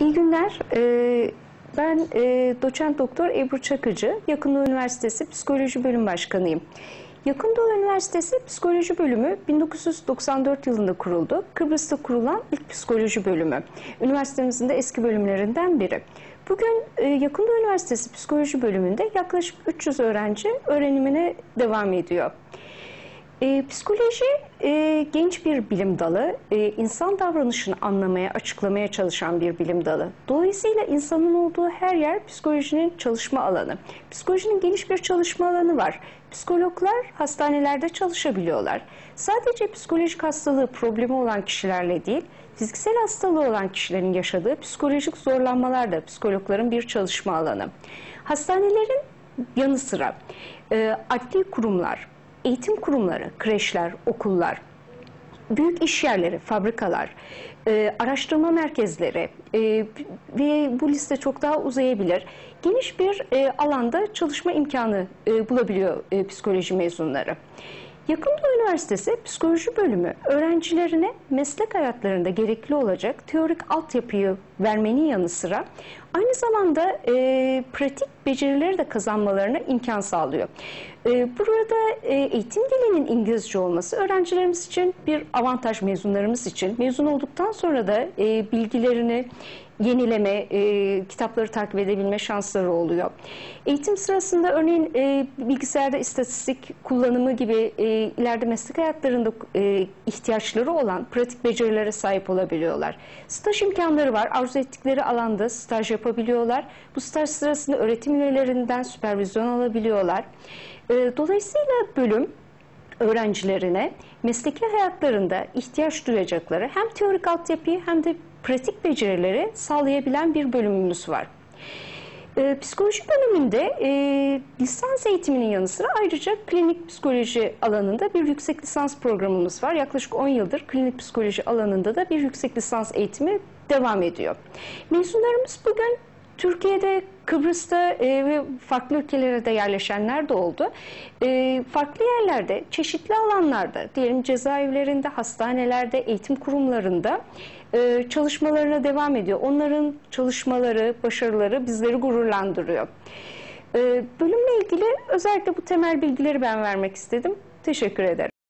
İyi günler. Ee, Ben e, doçent doktor Ebru Çakıcı, Yakın Üniversitesi Psikoloji Bölüm Başkanıyım. Yakın Doğu Üniversitesi Psikoloji Bölümü 1994 yılında kuruldu. Kıbrıs'ta kurulan ilk psikoloji bölümü. Üniversitemizin de eski bölümlerinden biri. Bugün e, Yakın Doğu Üniversitesi Psikoloji Bölümünde yaklaşık 300 öğrenci öğrenimine devam ediyor. E, psikoloji e, genç bir bilim dalı, e, insan davranışını anlamaya, açıklamaya çalışan bir bilim dalı. Dolayısıyla insanın olduğu her yer psikolojinin çalışma alanı. Psikolojinin geniş bir çalışma alanı var. Psikologlar hastanelerde çalışabiliyorlar. Sadece psikolojik hastalığı problemi olan kişilerle değil, fiziksel hastalığı olan kişilerin yaşadığı psikolojik zorlanmalar da psikologların bir çalışma alanı. Hastanelerin yanı sıra e, adli kurumlar, eğitim kurumları, kreşler, okullar, büyük iş yerleri, fabrikalar, e, araştırma merkezleri e, ve bu liste çok daha uzayabilir. Geniş bir e, alanda çalışma imkanı e, bulabiliyor e, psikoloji mezunları. Yakın Doğu Üniversitesi Psikoloji Bölümü öğrencilerine meslek hayatlarında gerekli olacak teorik altyapıyı vermenin yanı sıra aynı zamanda e, pratik becerileri de kazanmalarına imkan sağlıyor. E, burada e, eğitim dilinin İngilizce olması öğrencilerimiz için bir avantaj mezunlarımız için. Mezun olduktan sonra da e, bilgilerini yenileme, e, kitapları takip edebilme şansları oluyor. Eğitim sırasında örneğin bilgisayarda istatistik kullanımı gibi ileride meslek hayatlarında ihtiyaçları olan pratik becerilere sahip olabiliyorlar. Staj imkanları var. Arzu ettikleri alanda staj yapabiliyorlar. Bu staj sırasında öğretim üyelerinden süpervizyon alabiliyorlar. E, dolayısıyla bölüm öğrencilerine mesleki hayatlarında ihtiyaç duyacakları hem teorik altyapıyı hem de pratik becerileri sağlayabilen bir bölümümüz var. E, psikoloji bölümünde e, lisans eğitiminin yanı sıra ayrıca klinik psikoloji alanında bir yüksek lisans programımız var. Yaklaşık 10 yıldır klinik psikoloji alanında da bir yüksek lisans eğitimi devam ediyor. Mezunlarımız bugün Türkiye'de, Kıbrıs'ta e, ve farklı ülkelere de yerleşenler de oldu. E, farklı yerlerde, çeşitli alanlarda, diyelim cezaevlerinde, hastanelerde, eğitim kurumlarında e, çalışmalarına devam ediyor. Onların çalışmaları, başarıları bizleri gururlandırıyor. Bölümle ilgili özellikle bu temel bilgileri ben vermek istedim. Teşekkür ederim.